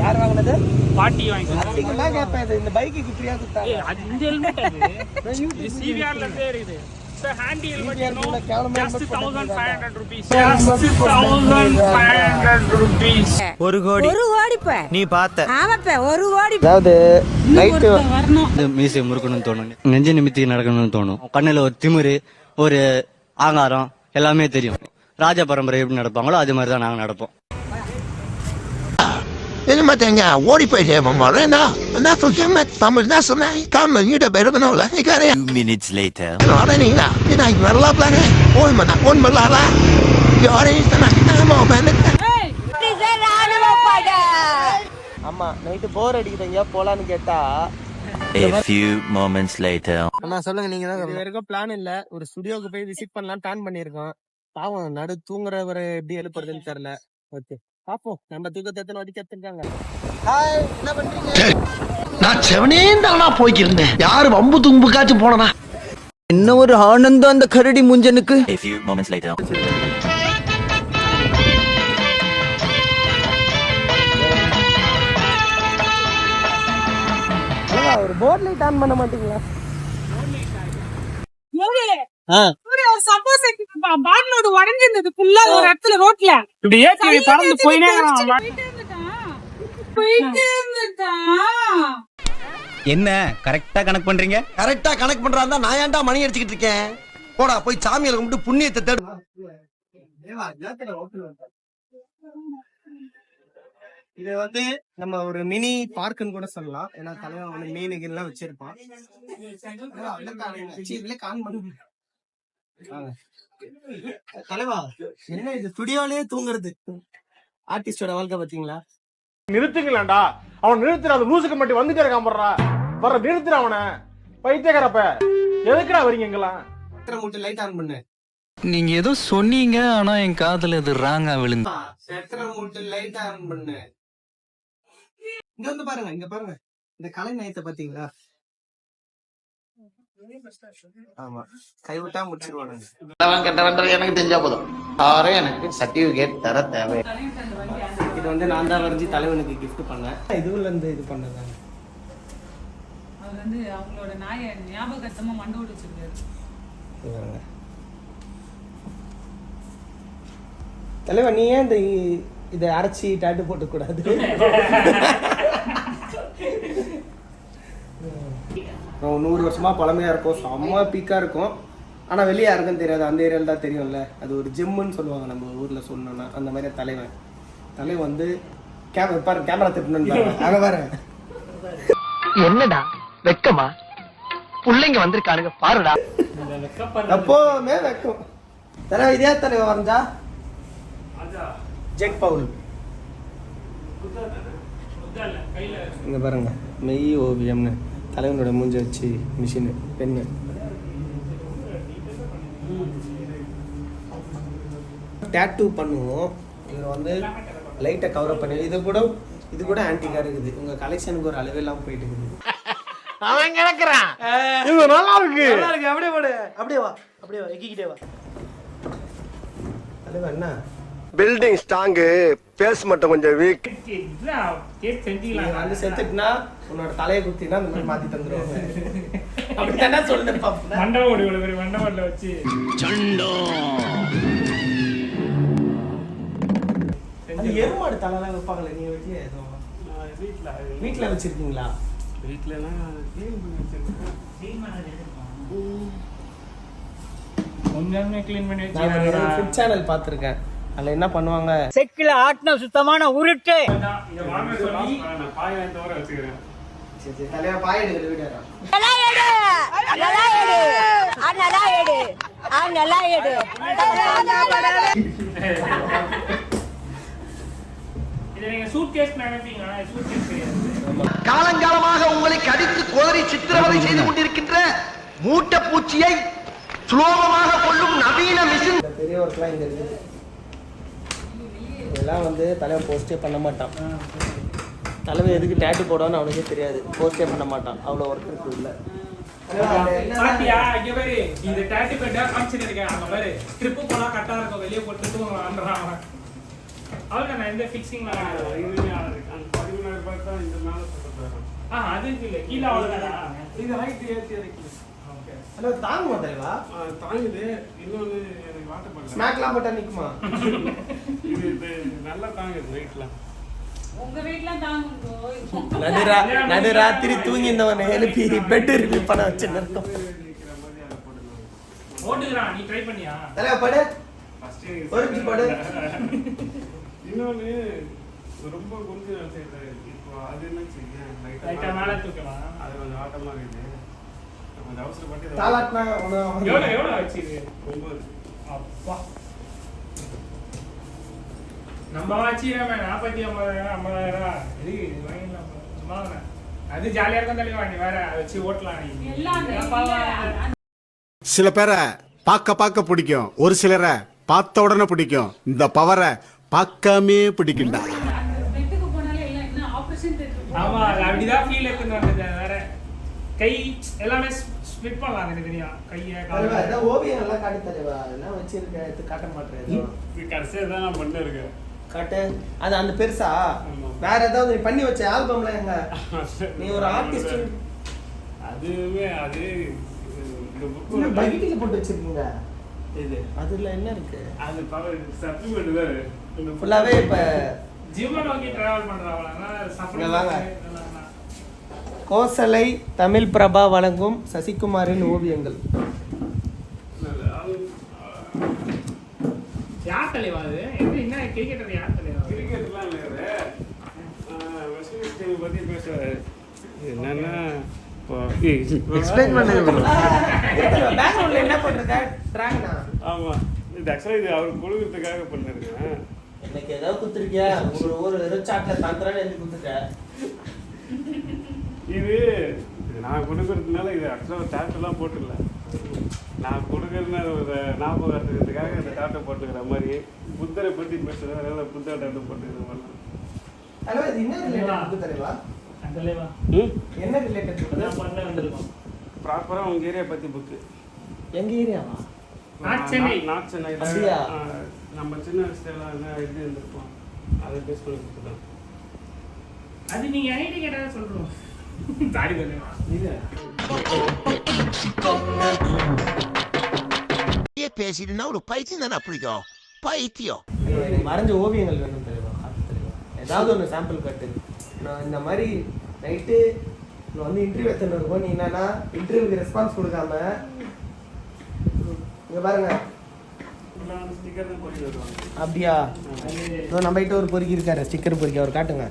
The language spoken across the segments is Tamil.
யார் வாங்கினது? பாட்டி கேட்பேன் இது இந்த கொடுத்தாங்க? ஹெல்மெட் அது சிவிஆர்ல இருந்தே இருக்குது ஹேண்டி ஹெல்மெட் ஒரு கோடி. ஒரு கோடிப்ப நீ பார்த்த. ஆமாப்ப ஒரு கோடி அதாவது நைட்டு மீசை முறுக்கணும்னு தோணும். நெஞ்சு நிமித்தி நடக்கணும்னு தோணும். கண்ணுல ஒரு திமிரு ஒரு ஆங்காரம் எல்லாமே தெரியும். ராஜ பரம்பரை எப்படி நடப்பாங்களோ அது மாதிரி தான் நாங்க நடப்போம். என்ன மாட்டேங்க ஓடி போயிட்டே போறேன்னா நான் சொல்லிட்டேன் தமிழ் தான் சொன்னேன் தமிழ் கிட்ட இக்காரே Two minutes later. அடனீங்களா நான் வரலாப்லாங்க ஓய் மண்ணா ஒன் மல்லாரா யாரையும் சொன்னா பண்ண ராணுவ படை ஆமா நைட்டு போர் அடிக்குதுங்க போலான்னு கேட்டா. A few moments later. அண்ணா சொல்லுங்க நீங்க இது வரைக்கும் பிளான் இல்ல. ஒரு ஸ்டுடியோக்கு போய் விசிட் பண்ணலாம் பிளான் பண்ணிருக்கோம் பாவம் நடு தூங்குறவரை எப்படி எழுப்புறதுன்னு தெரியல. ஓகே பாப்போம். நம்ம தூக்கத்தை கத்துருக்காங்க ஹாய் என்ன பண்றீங்க? நான் செவனே தானா போய்க்கிருந்தேன். யாரு வம்பு தும்புக்காச்சும் போனனா என்ன ஒரு ஆனந்தம் அந்த கரடி முஞ்சனுக்கு. A few moments later. அண்ணா, ஒரு போர்ட் லைட் ஆன் பண்ண மாட்டீங்களா? ஆ. சப்போஸ் பாட்டிலோட உடஞ்சிருந்தது ஃபுல்லா ஒரு இடத்துல ரோட்ல இப்படி ஏத்தி பறந்து போயினே. போயிட்டே இருந்துட்டான் என்ன கரெக்டா கணக்கு பண்றீங்க? கரெக்டா கணக்கு பண்றாருந்தா நான் ஏன்டா மணி அடிச்சுக்கிட்டு இருக்கேன்? போடா போய் சாமியால கும்பிட்டு புண்ணியத்தை தேடு. இது வந்து நம்ம ஒரு மினி பார்க்குன்னு கூட சொல்லலாம். ஏன்னா தலைவன் வந்து மீனுக்கு எல்லாம் வச்சிருப்பான். தலைவா, என்ன இது ஸ்டுடியோலயே தூங்குறது? ஆர்டிஸ்டோட வாழ்க்கை பாத்தீங்களா? நிறுத்துங்களேன்டா. அவன் நிறுத்துற அந்த லூசுக்கு மட்டும் வந்துட்டே இருக்கான் போடுறா வர நிறுத்துற அவனை. பைத்தியக்காரப்ப. எதுக்குடா வரீங்க இங்கெல்லாம்? எத்தனை மூட்டை லைட் ஆன் பண்ணு. நீங்க ஏதோ சொன்னீங்க ஆனா என் காதுல இது ராங்கா விழுந்து எத்தனை மூட்டை லைட் ஆன் பண்ணு. இங்க வந்து பாருங்க இங்க பாருங்க. இந்த கலை நயத்தை பாத்தீங்களா? ஆமா. கைவிட்டா முடிச்சிருவானுங்க. கெட்டவன்றது எனக்கு தெரிஞ்சா போதும். யாரும் எனக்கு சர்டிபிகேட் தர தேவை. இது வந்து நான் தான் வரைஞ்சி தலைவனுக்கு gift பண்ணேன். இதுல இருந்து இது பண்ணதாங்க அவர் வந்து அவங்களோட நாய ஞாபகத்தமா மண்டு வச்சிருக்காரு. இவருங்க. தலைவன் நீ ஏன் இந்த இதை அரைச்சி டாட்டு போட்டு கூடாது அப்புறம் நூறு வருஷமா பழமையா இருக்கும். செம்ம பீக்கா இருக்கும். ஆனா வெளியே யாருக்கும் தெரியாது. அந்த ஏரியால தான் தெரியும்ல. அது ஒரு ஜிம்முன்னு சொல்லுவாங்க நம்ம ஊர்ல சொன்னோம்னா அந்த மாதிரி தலைவன். தலைவன் வந்து கேமரா பாரு கேமரா திட்டணும் அங்க பாரு. என்னடா? வெக்கமா? புள்ளைங்க வந்திருக்கானுங்க. பாருடா. எப்போவுமே வைக்கும். தலைவன் இதே தலைவன் வரைஞ்சா? ஜெக் பவுல். இங்க பாருங்க. மெய் ஓவியம்னு. தலைவனோட மூஞ்ச வச்சு மிஷினு பெண்ணு. டேட்டூ பண்ணுவோம். இவர் வந்து லைட்டை கவர் பண்ணி இது கூட இது கூட ஆன்டிக்கா இருக்குது. உங்க கலெக்ஷனுக்கு ஒரு அளவெல்லாம் போயிட்டு இருக்குது. அவன் கிடக்குறான். இது நல்லா இருக்கு. நல்லா இருக்கு. அப்படியே போடு. அப்படியே வா. அப்படியே வா. எக்கிக்கிட்டே வா. தலைவா என்ன பில்டிங் ஸ்ட்ராங்கு பேஸ் மட்டும் கொஞ்சம் வீக் செஞ்சுக்கலாம் வந்து செத்துட்டுனா உன்னோட தலையை குத்தினா இந்த மாதிரி மாத்தி தந்துருவாங்க. அப்படித்தானே சொல்லுங்க பாப்பா மண்டபம் ஓடி இவ்வளவு பெரிய மண்டபம்ல வச்சு. அந்த எருமாடு தலைலாம் வைப்பாங்களே நீங்க வீட்லயே எதுவும்? வீட்டுல வீட்ல வச்சிருக்கீங்களா? எல்லாம் clean பண்ணி வச்சிருக்கேன். கொஞ்சமே clean பண்ணி நான் வச்சிருக்கேன்டா. ஃபுட் சேனல் பார்த்துருக்கேன். அதுல என்ன பண்ணுவாங்க? செக்கில ஆட்டின சுத்தமான உருட்டு. காலங்காலமாக உங்களை கடித்து கோதரி சித்திரவதை செய்து கொண்டிருக்கின்ற மூட்டை பூச்சியை சுலோகமாக கொள்ளும் நவீன மிஷின். இந்த பெரிய ஒர்க்லாம் இங்க இருக்குது இதெல்லாம் வந்து தலைவன் போஸ்டே பண்ண மாட்டான். தலைவன் எதுக்கு டேட்டு போடான்னு அவனுக்கே தெரியாது. போஸ்டே பண்ண மாட்டான். அவ்வளோ ஒர்க் இருக்கு பாத்தியா இங்க பாரு. இந்த டாட்டி பெட்டா காமிச்சிட்டு இருக்கேன். அங்க பாரு. ஸ்ட்ரிப் போனா இருக்கும். வெளிய போட்டு தூங்குறான் அவன். அவ்வளவு நான் எந்த ஃபிக்ஸிங்ல இது பதிமூணு அதுக்கு இல்ல. கீழே அவ்வளவுதானா? இது ஹைட் ஏற்றி இறக்கி ஓகே ஹலோ தாங்குமா தலைவா தாங்குது. இன்னொன்று எனக்கு வாட்டர் பண்ணல ஸ்மாக்லாம் போட்டா நிக்குமா? இது இது நல்லா தாங்குது வெயிட்லாம் உங்க வீட்ல தாங்க நடுரா நடுராத்திரி தூங்கி இருந்தவனை எழுப்பி பெட் ரிவ்யூ பண்ண வச்சு நிறுத்தம். நிற்கிற மாதிரி அதை போட்டுக்கலாம் ஓட்டுக்கிறான் நீ ட்ரை பண்ணியா தலைவா படு படு. இன்னொன்று ரொம்ப குஞ்சு செய்யறது இப்போ அது என்ன செய்ய? அது கொஞ்சம் ஆட்டமாக இருக்குது. கொஞ்சம் அவசரப்பட்டு இதை தாலாட்டினா எவ்வளவு எவ்வளவு ஆச்சு இது? ஒம்பது அப்பா. நம்ம வச்சிடாம நாற்பத்தி ஐம்பதாயிரம் ஐம்பதாயிரம். இது வாங்கிடலாம் சும்மா வாங்கினேன். அது ஜாலியா இருக்கும் தலைவா நீ வேற அதை வச்சு ஓட்டலாம் நீ. எல்லாம் அந்த ஏன் பாவம்? இல்ல, சில பேரை பார்க்க பார்க்க பிடிக்கும். ஒரு சிலரை பார்த்த உடனே பிடிக்கும். இந்த பவரை பார்க்காமே பிடிக்கும்டா ஆமா அப்படிதான் ஃபீல் எடுத்துன்னு வந்தது வேற. கை எல்லாமே ஸ்பிட் பண்ணலாம் எனக்கு தெரியும். கையை காலை. ஓவியம் நல்லா காட்டி தலைவா? அதெல்லாம் வச்சிருக்க? எடுத்து காட்ட மாட்டேன் கடைசியாக தான் நான் பண்ணிருக்கேன். காட்டு? அது அந்த பெருசா. வேற ஏதாவது நீ பண்ணி வச்ச ஆல்பம்ல எங்க? நீ ஒரு ஆர்டிஸ்ட் அதுவுமே அது பக்கெட்டில் போட்டு வச்சிருக்கீங்க? இது. அதுல என்ன இருக்கு? அது பவர் சப்ளிமெண்ட் இந்த ஃபுல்லாவே இப்ப ஜிம்ம நோக்கி டிராவல் பண்றவங்களா இங்க வாங்க. கோசலை தமிழ் பிரபா வழங்கும் சசிகுமாரின் ஓவியங்கள். யார் தலைவா அது? எப்படி என்ன கிரிக்கெட்டர் யார் தலைவா கிரிக்கெட்லாம் இல்லை வெஸ்ட் இண்டீஸ் டீம் பற்றி பேசுவார். என்னன்னா எக்ஸ்பிளைன் பேக்ரவுண்ட்ல என்ன பண்றீங்க டிராகனா ஆமாம் இது ஆக்சுவலாக இது அவர் கொடுக்கறதுக்காக பண்ணிருக்கேன். எனக்கு ஏதாவது குத்துருக்கியா ஒரு ஒரு ரிச்சாட்ல தந்திரன்னு எழுதி குத்துட்ட இது நான் கொடுக்கறதுனால இது ஆக்சுவலாக டேட்டெல்லாம் போட்டுடல நான் கொடுக்கறதுனால ஒரு ஞாபகத்துக்காக இந்த டேட்டை போட்டுக்கிற மாதிரி புத்தரை பற்றி பேசுகிறேன் அதனால புத்தர் டேட்டை போட்டுக்கிற மாதிரி. என்ன ரிலேட்டட் ப்ராப்பராக உங்கள் ஏரியா பற்றி புக்கு எங்க ஏரியாவா சென்னை. சென்னையில் அப்படியா? நம்ம சின்ன வயசுல என்ன இது இருந்திருப்போம். அதை பேஸ் பண்ணி கொடுத்துதான் அது நீங்க ஐடி கேட்டா சொல்றோம். தாடி பேசிட்டுனா ஒரு பைத்தியம் தானே பிடிக்கும் பைத்தியம். எனக்கு ஓவியங்கள் வேணும் தெரியுமா? ஏதாவது ஒன்று சாம்பிள் கட்டு நான் இந்த மாதிரி நைட்டு நான் வந்து இன்டர்வியூ எடுத்துட்டு இருக்கோம் நீ என்னன்னா இன்டர்வியூக்கு ரெஸ்பான்ஸ் கொடுக்காம இங்க பாருங்க. அப்படியா? நம்ம கிட்ட ஒரு பொறுக்கி இருக்காரு ஸ்டிக்கர் பொறுக்கி அவர் காட்டுங்க.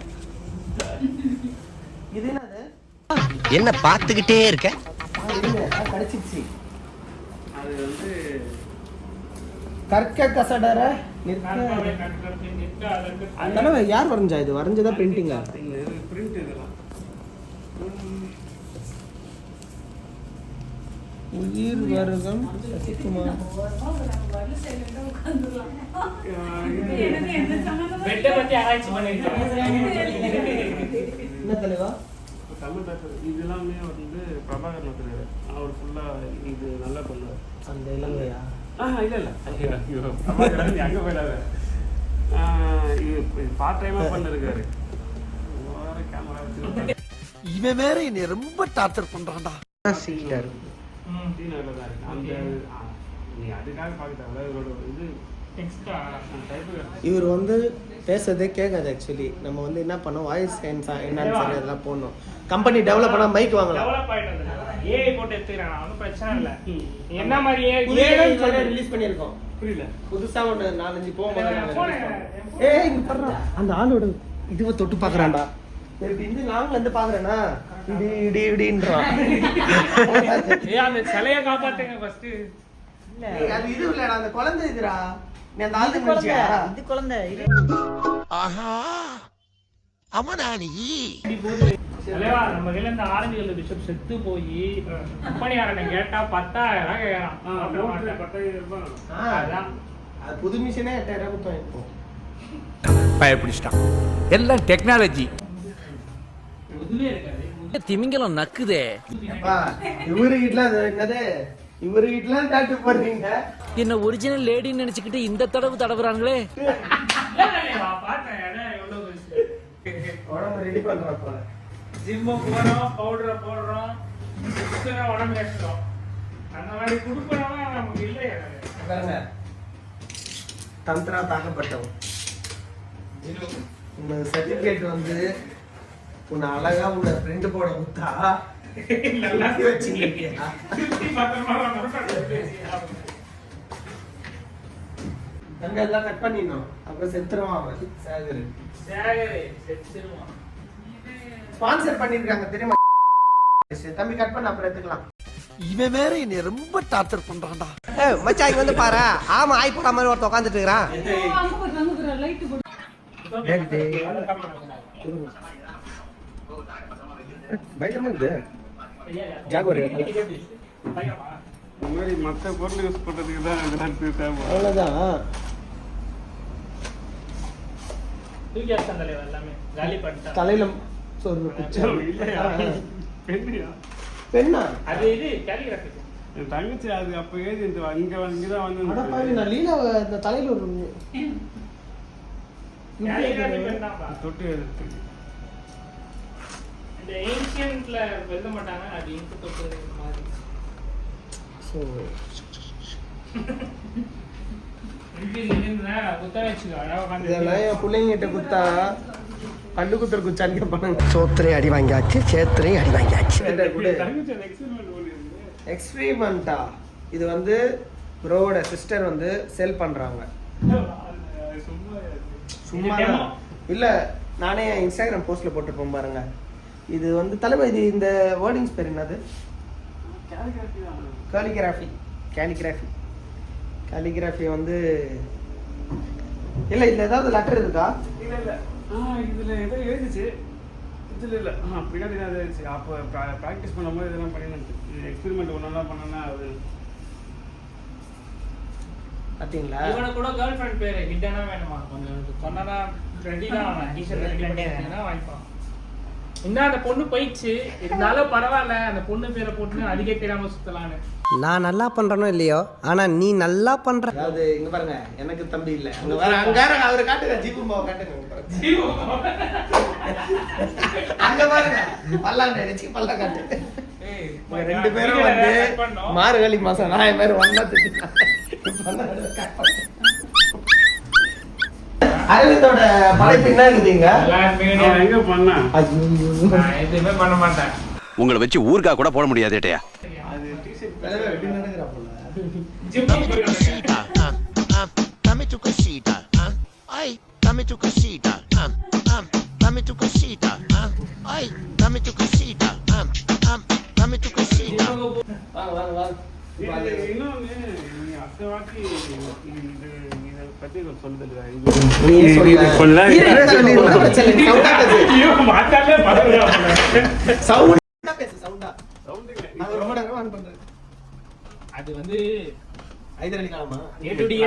என்ன பார்த்துக்கிட்டே இருக்க? கற்க கசடர அதனால யார் வரைஞ்சா இது? வரைஞ்சதா பிரிண்டிங்கா இது பிரிண்ட் இதெல்லாம் உயிர் வருகம் சசிகுமார் என்ன தலைவா? தமிழ் டாக்டர் இது எல்லாமே வந்து பிரபாகர் நோக்கிறாரு அவர் ஃபுல்லாக இது நல்லா பண்ணுவார். அந்த இலங்கையா? ஆ இல்லை இல்லை. ஐயோ ஐயோ. பிரபாகர் நீ அங்கே போயிடாத. இது பார்ட் டைமாக பண்ணிருக்காரு. கேமரா வச்சு இவன் வேற என்னை ரொம்ப டார்ச்சர் பண்றான்டா. சீக்கிட்டாரு டீ நகரில் தான் இருக்கு. அந்த நீ அதுக்காக பார்க்க தேவையில்ல இதோட இது எக்ஸ்ட்ரா இவர் வந்து பேசுறதே கேட்காது ஆக்சுவலி நம்ம வந்து என்ன பண்ணோம்? வாய்ஸ் என்னன்னு சொல்லி அதெல்லாம் போடணும். கம்பெனி டெவலப் பண்ணா மைக் வாங்கலாம். டெவலப் ஆயிட்டு ஏஐ போட்டு எடுத்துக்கிறேன் ஒன்றும் பிரச்சனை இல்லை. என்ன மாதிரி ஏஐ ரிலீஸ் பண்ணியிருக்கோம். புரியல. புதுசா ஒன்று நாலஞ்சு போகும்போது. ஏய் இங்க பாருடா. அந்த ஆளோட இதுவை தொட்டு பாக்குறான்டா. இப்படி இந்த லாங்ல இருந்து பாக்குறேன்னா இடி இடி இடின்றான் ஏய் அந்த சிலையை காப்பாத்துங்க ஃபர்ஸ்ட் ஏய், அது இது இல்லடா. அந்த குழந்தை இதுடா. நீ அந்த ஆளு குழந்தை இது குழந்தை ஆஹா அவனா நீ தலைவா நம்ம கையில இந்த ஆரஞ்சு பிஷப் செத்து போய் கம்பெனியாரனை கேட்டா பத்தாயிரம் கேட்கறான் அதான். அது புது மிஷினே எட்டாயிரம் ரூபாய் இருக்கும் பயப்பிடிச்சிட்டான். எல்லாம் டெக்னாலஜி திமிங்கலம் நக்குதே. இவரு வீட்டுல இவரு வீட்டுல போடுறீங்க என்ன ஒரிஜினல் லேடின்னு நினைச்சுக்கிட்டு இந்த தடவு தடவுறாங்களே? ஜிம்மு போறோம் பவுடரை போடுறோம் உடம்பு கஷ்டம் அந்த மாதிரி நமக்கு தந்திரா தாக்கப்பட்டவன். உங்க சர்டிபிகேட் வந்து உன்னை அழகா உன்னை ஃப்ரெண்டு போட முத்தா நல்லா வச்சுக்கிட்டியா அங்க எல்லாம் கட் பண்ணிடணும். அப்புறம் செத்துருவான் அவன். சேகர். ஸ்பான்சர் பண்ணிருக்காங்க தெரியுமா? தம்பி கட் பண்ண அப்புறம் எடுத்துக்கலாம். இவன் வேற என்னை ரொம்ப டார்ச்சர் பண்றான்டா. மச்சான் இங்க வந்து பாரு. ஆமா ஆய் போட மாதிரி ஒருத்தன் உட்காந்துட்டு இருக்கிறான். ஜாகுவார். இந்த மாதிரி மற்ற பொருள் யூஸ் பண்ணுறதுக்கு தான் இதெல்லாம் தேவை அவ்வளவுதான் தூக்கி வச்சான் தலைவர் எல்லாமே. காலி பண்ணிட்டான். தலையில ஒரு குச்சம் பெண்ணா? அது இது கேலிகிராஃபி என் தங்கச்சி அது அப்போ ஏஜ் இந்த இங்கே தான் அடப்பாவி வந்து நான் லீலா இந்த தலையில ஒரு தொட்டு எடுத்து இந்த ஏன்ஷியன்ட்ல எழுத மாட்டாங்க அது இங்கு தொட்டு மாதிரி. ஸோ இதெல்லாம் என் பிள்ளைங்கிட்ட குத்தா கண்டு குத்துற குச்சான்னு கேட்பானுங்க சோத்திரையும் அடி வாங்கியாச்சு சேத்திரையும் அடி வாங்கியாச்சு. தங்கச்சி அந்த எக்ஸ்பெரிமெண்ட் ஒன்று இருந்து எக்ஸ்பிரிமெண்டா இது வந்து ப்ரோவோட சிஸ்டர் வந்து செல் பண்றாங்க. அது சும்மா. இல்ல நானே இன்ஸ்டாகிராம் போஸ்ட்ல போட்டிருப்பேன் பாருங்க. இது வந்து தலைமை இது இந்த வேர்டிங்ஸ் பேர் என்னது? கேலிகிராஃபி காலிகிராஃபி கேலிகிராஃபி வந்து இல்ல இதுல ஏதாவது லெட்டர் இருக்கா? இல்ல இல்ல. ஆ இதுல ஏதோ எழுதிச்சு. இதுல இல்ல. ஆ பின்னாடி தான் எழுதிச்சு. அப்போ ப்ராக்டிஸ் பண்ணும்போது இதெல்லாம் இது எக்ஸ்பெரிமெண்ட் ஒன்றா பண்ணனா அது பாத்தீங்களா? இவனை கூட கேர்ள் ஃப்ரெண்ட் பேரு ஹிட்டனா வேணுமா? கொஞ்சம் சொன்னா ரெடி தான் டிஷர்ட் ரெடி பண்ணிட்டேன்னா வாங்கிப்பான் இன்னும் அந்த பொண்ணு போயிடுச்சு. இருந்தாலும் பரவாயில்ல அந்த பொண்ணு பேரை போட்டு அதுக்கே தெரியாம சுத்தலான்னு. நான் நல்லா பண்றனோ இல்லையோ ஆனா நீ நல்லா பண்ற அதாவது இங்க பாருங்க எனக்கு தம்பி இல்ல. அங்க வர அங்க அவரை காட்டுங்க ஜீபு மாவை காட்டுங்க அங்க பாருங்க. அங்க பாருங்க பல்லாண்டு அடிச்சு பல்லா காட்டு. ரெண்டு பேரும் வந்து. மார்கழி மாசம் நான் மாதிரி ஒன்னா திட்டாங்க அரவிந்தோட படைப்பு என்ன இருக்குதுங்க எதுவுமே பண்ண மாட்டேன். உங்களை வச்சு ஊர்கா கூட போட முடியாது ஏட்டையா அது வந்து டு டி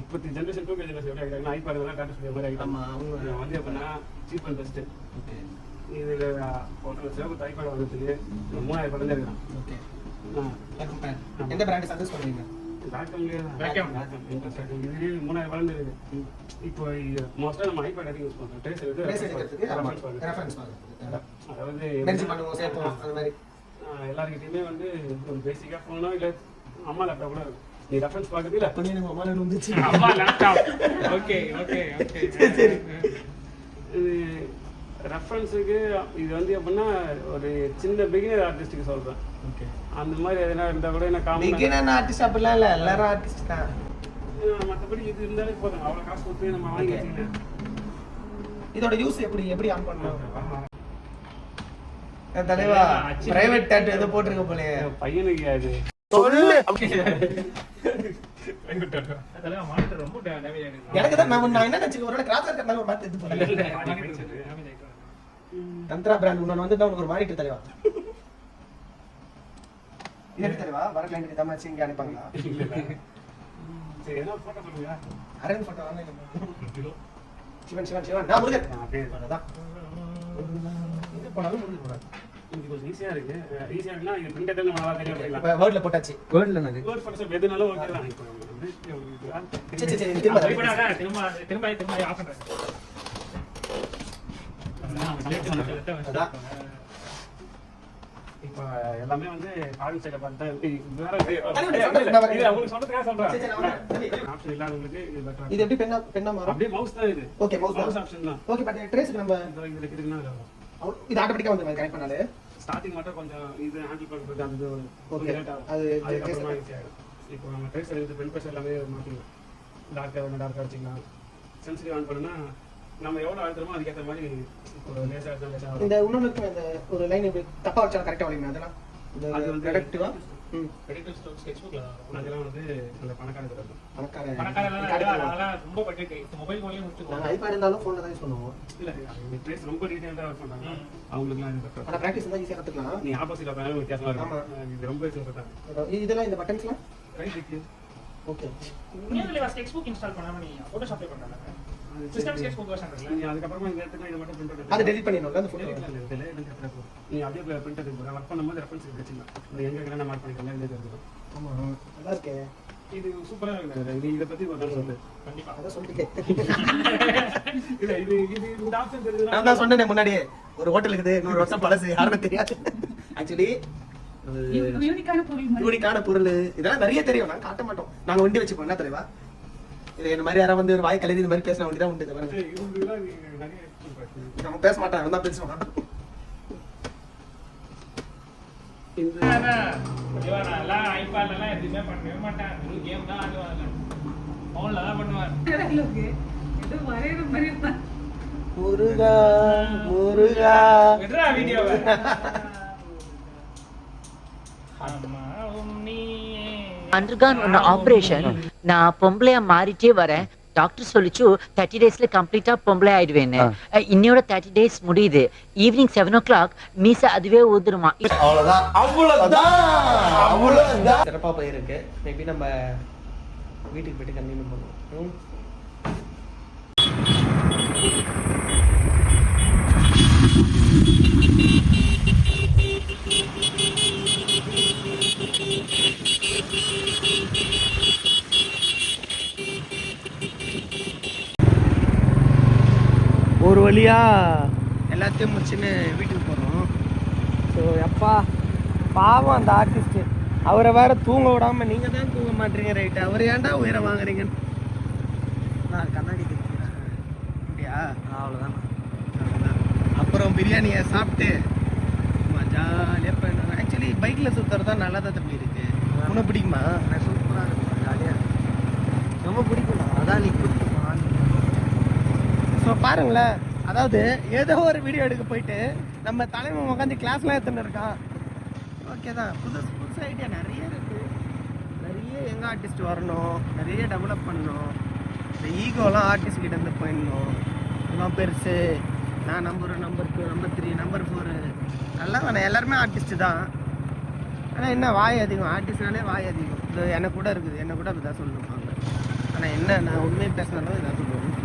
இப்பத்தி generation, 2K generation எப்படி ஆகிட்டாங்கன்னா, iPad இதெல்லாம் touch screen மாதிரி ஆகிட்டாங்க. அவங்க- வந்து எப்படின்னா, cheap and best. இதுல ஒரு சிறப்பு iPad வாங்குறதுக்கு மூணாயிரம் ரூபாய் தான் இருக்கான். Okay. ஆ. Welcome back. எந்த பிராண்ட் சஜஸ்ட் இருக்கு. இப்போ மோஸ்டா நம்ம ஐபேட் அதிகம் யூஸ் பண்றோம். ட்ரேஸ் எடுத்து பார்க்கறதுக்கு. அதாவது எல்லார்கிட்டயுமே வந்து ஒரு பேசிக்கா போனோ இல்ல அம்மா லேப்டாப் கூட இருக்கும். நீ ரெஃபரன்ஸ் பார்க்கறது இல்ல? மொபைல் வந்துச்சு. அம்மா லேப்டாப் ஓகே ஓகே ஓகே சரி ரெஃபரன்ஸுக்கு இது வந்து எப்படின்னா ஒரு சின்ன பிகினர் ஆர்டிஸ்ட்டுக்கு சொல்றேன். அந்த மாதிரி எதனா இருந்தா கூட என்ன காமன் Beginner artist அப்படிலாம் இல்ல, எல்லாரும் artist தான். மற்றபடி இது இருந்தாலே போதும். அவ்வளோ காசு கொடுத்து நம்ம வாங்கி. வச்சுக்கலாம் இதோட யூஸ் எப்படி எப்படி ஆன் பண்ணலாம் தலைவா பிரைவேட் டேட் ஏதோ போட்டிருக்க போலயே. பையனுக்கு அது. சொல்லு. எனக்கு தான் நான் என்ன நினைச்சு ஒரு கிராஸ் இருக்கிறதுனால ஒரு மாத்தி எடுத்து போறேன் தந்திரா பிராண்ட் உன்ன வந்து தான் உனக்கு ஒரு மானிட்டர் தலைவா இது தலைவா வர கிளைண்ட் தமிழ் இங்க அனுப்பாங்களா சரி என்ன போட்டோ சொல்லுங்க அரேஞ்ச் போட்டோ வாங்க சிவன் சிவன் சிவன் நான் முருகன் அப்படியே அதான் இது போனாலும் முருகன் போனாலும் இது கொஞ்சம் ஈஸியா இருக்கு ஈஸியா இருக்குன்னா இது பிரிண்ட் எடுத்து நம்ம நல்லா தெரியும் அப்படிங்களா இப்போ வேர்ட்ல போட்டாச்சு வேர்ட்ல வேர்ட் ஓகே தான் இப்போ சரி திரும்ப திரும்ப திரும்ப திரும்ப ஆஃப் பண்றேன் அதான். இப்போ எல்லாமே வந்து ஆடி சைட பார்த்தா. இது அவங்களுக்கு சொல்றதுக்காக சொல்றேன். ஆப்ஷன் இல்லாதவங்களுக்கு இது. இது எப்படி பெண்ணா பெண்ணா மாறும்? அப்படியே மவுஸ் தான் இது. ஓகே மவுஸ் மவுஸ் ஆப்ஷன் தான். ஓகே பட் ட்ரேஸ்க்கு நம்ம இதோ இதுல இருக்குதுன்னா இது ஆட்டோமேட்டிக்கா வந்து கனெக்ட் பண்ணாலே. ஸ்டார்டிங் மட்டும் கொஞ்சம் இது ஹேண்டில் பண்றது இது அது ஈஸி ஆகும் இப்போ நம்ம ட்ரேஸ் எல்லாமே மாற்றிக்கலாம் டார்க்காக டார்க்காக வச்சுக்கலாம். சென்சிட்டிவ் ஆன் பண்ணுனா நம்ம எவ்வளோ அழுத்துறோமோ அதுக்கேற்ற மாதிரி இந்த இன்னொன்று இந்த ஒரு லைன் இப்படி தப்பா வச்சா கரெக்டா வளையுமே அதெல்லாம்? அது வந்து- தான் வரும். அதெல்லாம் வந்து அந்த பணக்காரங்க பணக்காரங்க எல்லாம் ரொம்ப budget. mobile phone லயே முடிச்சுக்குவாங்க. நாங்கள் ஐபேட் இருந்தாலும் ஃபோனில் தான் பண்ணுவோம். இல்லை ட்ரேஸ் ரொம்ப அவங்களுக்குலாம் இது better. ஆனால் ப்ராக்டிஸ் தான் ஈஸியாக கற்றுக்கலாம் நீ ஆப்போசிட் உட்காந்து வித்தியாசமா ஆமா. இருக்கும் இது ரொம்ப சிம்பிள் இதெல்லாம் இந்த பட்டன்ஸ்லாம் ரைட் ஓகே install பண்ணாம நீ Photoshop ல பண்ணல. System sketchbook version இருக்குல்ல? நீ அதுக்கப்புறமா இந்த இடத்துல இதை மட்டும் பிரிண்ட் அதை டெலிட் பண்ணிடணும்ல அந்த ஃபோட்டோ நீ அப்படியே பிரிண்ட் எடுத்து ஒர்க் பண்ணும்போது ரெஃபரன்ஸ் வச்சுக்கலாம் நீ எங்க எங்க மார்க் பண்ணிக்கலாம் இல்லை தெரிஞ்சுக்கலாம் ஆமாம் நல்லா இருக்கே. இது சூப்பரா இருக்கு. நீ இதை பத்தி ஒரு நாள் சொல்லு. கண்டிப்பா. அதான் சொல்லிட்டு. இல்ல இது இது இந்த ஆப்ஷன் தெரியுதுன்னா நான் தான் சொன்னேனே முன்னாடியே. ஒரு ஹோட்டல் இருக்குது நூறு வருஷம் பழசு யாருமே தெரியாது. ஆக்சுவலி யூனிக்கான பொருள் இதெல்லாம் நிறைய தெரியும். நான் காட்ட மாட்டோம். நாங்க வண்டி வச்சுப்போம் என்ன தலைவா இது இந்த மாதிரி யாராவது வந்து ஒரு வாய் கழுதி இந்த மாதிரி பேசின வண்டி தான் உண்டு பாருங்க. நம்ம பேச மாட்டாங்க தான் பேசுவான். முருகா முருகா. நீயே. அண்டர்கான் ஒன்று ஆப்ரேஷன் நான் பொம்பளையா மாறிட்டே வரேன். டாக்டர் சொல்லிச்சு தேர்ட்டி டேஸ்ல கம்ப்ளீட்டா பொம்பளை ஆயிடுவேன்னு. இன்னையோட தேர்ட்டி டேஸ் முடியுது. ஈவினிங் செவன் ஓ கிளாக் மீச அதுவே ஊதுருமா? அவ்வளவுதான். அவ்வளவுதான். அவ்வளவுதான். சிறப்பா போயிருக்கு. மேபி நம்ம வீட்டுக்கு போயிட்டு கண்டினியூ பண்ணுவோம். ம். ஒரு வழியா? எல்லாத்தையும் முடிச்சுன்னு வீட்டுக்கு போகிறோம் ஸோ எப்பா பாவம் அந்த ஆர்டிஸ்ட்டு அவரை வேற தூங்க விடாம நீங்கள் தான் தூங்க மாட்டீங்க ரைட்டு அவர் ஏன்டா உயிரை வாங்குறீங்கன்னு நான் கண்ணாடி அப்படியா? அவ்வளோதான் அப்புறம் பிரியாணியை சாப்பிட்டு ஜாலியாக போயிடணும் ஆக்சுவலி பைக்கில் சுற்றுறது தான் நல்லா தான் தம்பி இருக்கு. உனக்கு பிடிக்குமா? சூப்பராக இருக்கும் ஜாலியாக ரொம்ப பிடிக்கும் அதான் நீ பிடிக்குமா ஸோ பாருங்களேன். அதாவது ஏதோ ஒரு வீடியோ எடுக்க போயிட்டு நம்ம தலைமை உட்காந்து கிளாஸ்லாம் எடுத்துன்னு இருக்கான். ஓகே தான். புதுசு புதுசு ஐடியா நிறைய இருக்குது நிறைய எங்க ஆர்டிஸ்ட் வரணும். நிறைய டெவலப் பண்ணணும். இந்த ஈகோலாம் ஆர்டிஸ்ட் கிட்ட இருந்து போயிடணும். இதெல்லாம் பெருசு. நான் number number two number three number four நல்லா வேணாம் எல்லாருமே ஆர்டிஸ்ட் தான். ஆனால் என்ன வாய் அதிகம். ஆர்டிஸ்ட்னாலே வாய் அதிகம். இது எனக்கு கூட இருக்குது. என்ன கூட அப்படி தான் சொல்லுவாங்க. ஆனால் என்ன நான் உண்மையை பேசினாலும் இதான் சொல்லுவேன்.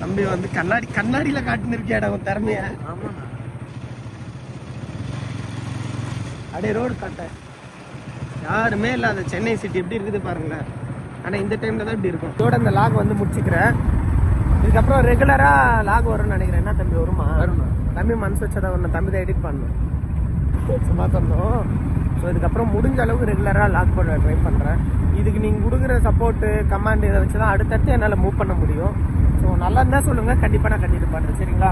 தம்பி வந்து கண்ணாடி கண்ணாடியில காட்டுன்னு இருக்கியாடா உன் திறமைய? அப்படியே ரோடு காட்ட. யாருமே இல்லாத சென்னை சிட்டி எப்படி இருக்குது பாருங்களேன். ஆனா இந்த டைம்ல தான் இப்படி இருக்கும். இதோட இந்த லாக் வந்து முடிச்சுக்கிறேன். இதுக்கப்புறம் ரெகுலரா லாக் வரும்னு நினைக்கிறேன். என்ன தம்பி வருமா? தம்பி மனசு வச்சதை வரணும் தம்பி தான் எடிட் பண்ணணும். சும்மா சொன்னோம் ஸோ இதுக்கப்புறம் முடிஞ்ச அளவுக்கு ரெகுலராக லாக் பண்ண ட்ரை பண்ணுறேன் இதுக்கு நீங்கள் கொடுக்குற சப்போர்ட்டு கமாண்ட் இதை வச்சு தான் அடுத்தடுத்து என்னால் மூவ் பண்ண முடியும். ஸோ நல்லா இருந்தால் சொல்லுங்கள் கண்டிப்பாக நான் கண்டிப்பாக பண்ணுறேன் சரிங்களா?